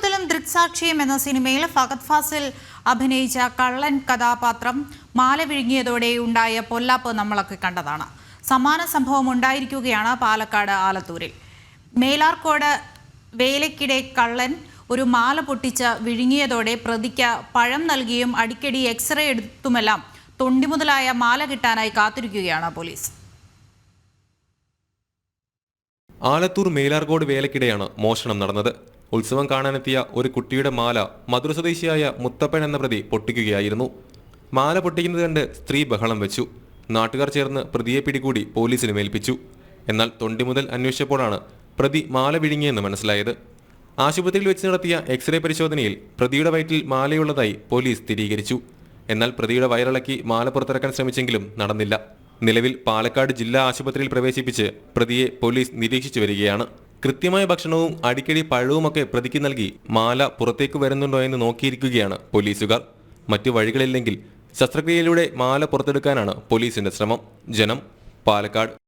മുതലും ദൃക്സാക്ഷിയും എന്ന സിനിമയിൽ ഫഹദ് ഫാസിൽ അഭിനയിച്ച കള്ളൻ കഥാപാത്രം മാല വിഴുങ്ങിയതോടെ ഉണ്ടായ പൊല്ലാപ്പ് നമ്മളൊക്കെ കണ്ടതാണ്. സമാന സംഭവം ഉണ്ടായിരിക്കുകയാണ് പാലക്കാട് ആലത്തൂരിൽ. മേലാർക്കോട് വേലയ്ക്കിടെ കള്ളൻ ഒരു മാല പൊട്ടിച്ച് വിഴുങ്ങിയതോടെ പ്രതിക്ക് പഴം നൽകിയും അടിക്കടി എക്സ്റേ എടുത്തുമെല്ലാം തൊണ്ടി മുതലായ മാല കിട്ടാനായി കാത്തിരിക്കുകയാണ് പോലീസ്. ആലത്തൂർ മേലാർകോട് വേലക്കിടെയാണ് മോഷണം നടന്നത്. ഉത്സവം കാണാനെത്തിയ ഒരു കുട്ടിയുടെ മാല മധുര സ്വദേശിയായ മുത്തപ്പൻ എന്ന പ്രതി പൊട്ടിക്കുകയായിരുന്നു. മാല പൊട്ടിക്കുന്നത് കണ്ട് സ്ത്രീ ബഹളം വെച്ചു. നാട്ടുകാർ ചേർന്ന് പ്രതിയെ പിടികൂടി പോലീസിന് മേൽപ്പിച്ചു എന്നാൽ തൊണ്ടി മുതൽ അന്വേഷിച്ചപ്പോഴാണ് പ്രതി മാല വിഴുങ്ങിയെന്ന് മനസ്സിലായത്. ആശുപത്രിയിൽ വെച്ച് നടത്തിയ എക്സ്റേ പരിശോധനയിൽ പ്രതിയുടെ വയറ്റിൽ മാലയുള്ളതായി പോലീസ് സ്ഥിരീകരിച്ചു. എന്നാൽ പ്രതിയുടെ വയറിളക്കി മാല പുറത്തിറക്കാൻ ശ്രമിച്ചെങ്കിലും നടന്നില്ല. നിലവിൽ പാലക്കാട് ജില്ലാ ആശുപത്രിയിൽ പ്രവേശിപ്പിച്ച് പ്രതിയെ പോലീസ് നിരീക്ഷിച്ചു വരികയാണ്. കൃത്യമായ ഭക്ഷണവും അടിക്കടി പഴവുമൊക്കെ പ്രതിക്ക് നൽകി മാല പുറത്തേക്ക് വരുന്നുണ്ടോ എന്ന് നോക്കിയിരിക്കുകയാണ് പോലീസുകാർ. മറ്റു വഴികളില്ലെങ്കിൽ ശസ്ത്രക്രിയയിലൂടെ മാല പുറത്തെടുക്കാനാണ് പോലീസിന്റെ ശ്രമം. ജനം പാലക്കാട്.